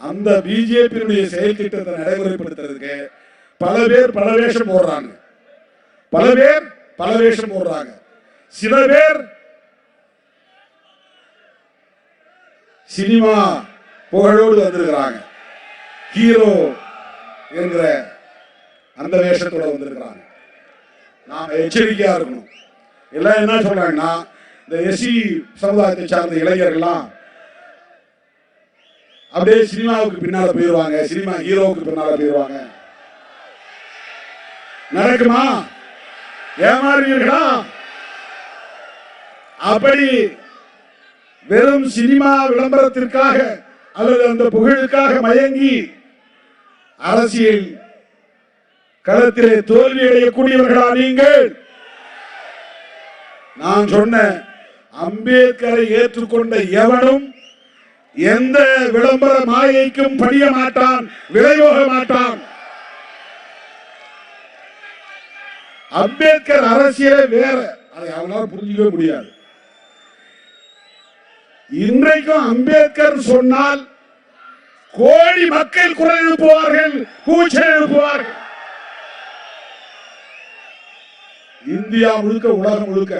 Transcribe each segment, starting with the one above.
அந்த பிஜேபியினுடைய செயல் திட்டத்தை நடைமுறைப்படுத்துறதுக்கு பல பேர் பல வேஷம் போடுறாங்க. பல பேர் பல வேஷம் போடுறாங்க. சில பேர் சினிமா புகழோடு வந்திருக்கிறாங்க. ஹீரோ என்கிற அந்த வேஷத்தோட வந்திருக்கிறாங்க. நாம் எச்சரிக்கையா இருக்கணும். எல்லாம் என்ன சொல்றாங்கன்னா இந்த எஸ்சி சமுதாயத்தை சார்ந்த இளைஞர்கள்லாம் அப்படியே சினிமாவுக்கு பின்னால போயிடுவாங்க சினிமா ஹீரோவுக்கு பின்னால போயிடுவாங்க நடக்குமா? ஏமாறுவீர்களா? அப்படி வெறும் சினிமா விளம்பரத்திற்காக அல்லது அந்த புகழுக்காக மயங்கி அரசியல் களத்திலே தோல்வி அடையக்கூடியவர்களா நீங்கள்? நான் சொன்ன அம்பேத்கரை ஏற்றுக்கொண்ட எவனும் எந்த விளம்பர மாயைக்கும் படிய மாட்டான் விலையோக மாட்டான். அம்பேத்கர் அரசியலே வேற. அதை அவனால புரிஞ்சுக்கவே முடியாது. இன்றைக்கும் அம்பேத்கர் சொன்னால் கோடி மக்கள் குரல் எழுப்புவார்கள் கூச்சல் எழுப்புவார்கள். இந்தியா முழுக்க உலகம் முழுக்க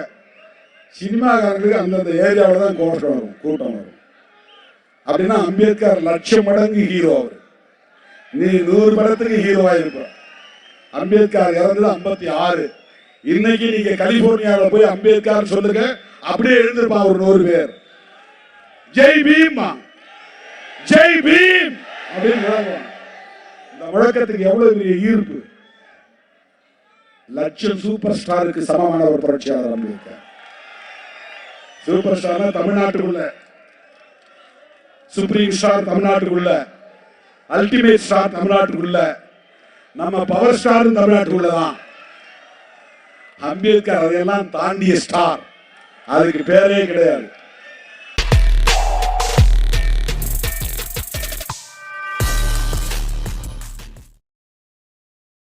சினிமாக்காரர்களுக்கு அந்தந்த ஏரியாவில் தான் கோஷம் வரும் கூட்டம் வரும். அப்படின்னா அம்பேத்கர் லட்சம் மடங்கு ஹீரோ அவர். நீ நூறு படத்துக்கு ஹீரோவா இருப்ப அம்பேத்கர் இறந்தது ஐம்பத்தி ஆறு. இன்னைக்கு நீங்க கலிபோர்னியாவில் போய் அம்பேத்கர் சொல்லுங்க அப்படியே எழுந்திருப்பா ஒரு நூறு பேர். ஜெய் பீம் ஜெய் பீம் அப்படின்னு இந்த முழக்கத்துக்கு எவ்வளவு பெரிய ஈர்ப்பு? லட்சம் சூப்பர் ஸ்டாருக்கு சமமான ஒரு புரட்சியாளர் அம்பேத்கர். சூப்பர் ஸ்டார்னா தமிழ்நாட்டுக்குள்ள சுப்ரீம் ஸ்டார் தமிழ்நாட்டுக்குள்ள அல்டிமேட் ஸ்டார் தமிழ்நாட்டுக்குள்ள நம்ம பவர் ஸ்டார் தமிழ்நாட்டுக்குள்ள தான் அம்பேத்கர் அதையெல்லாம் தாண்டிய ஸ்டார் அதுக்கு பேரே கிடையாது.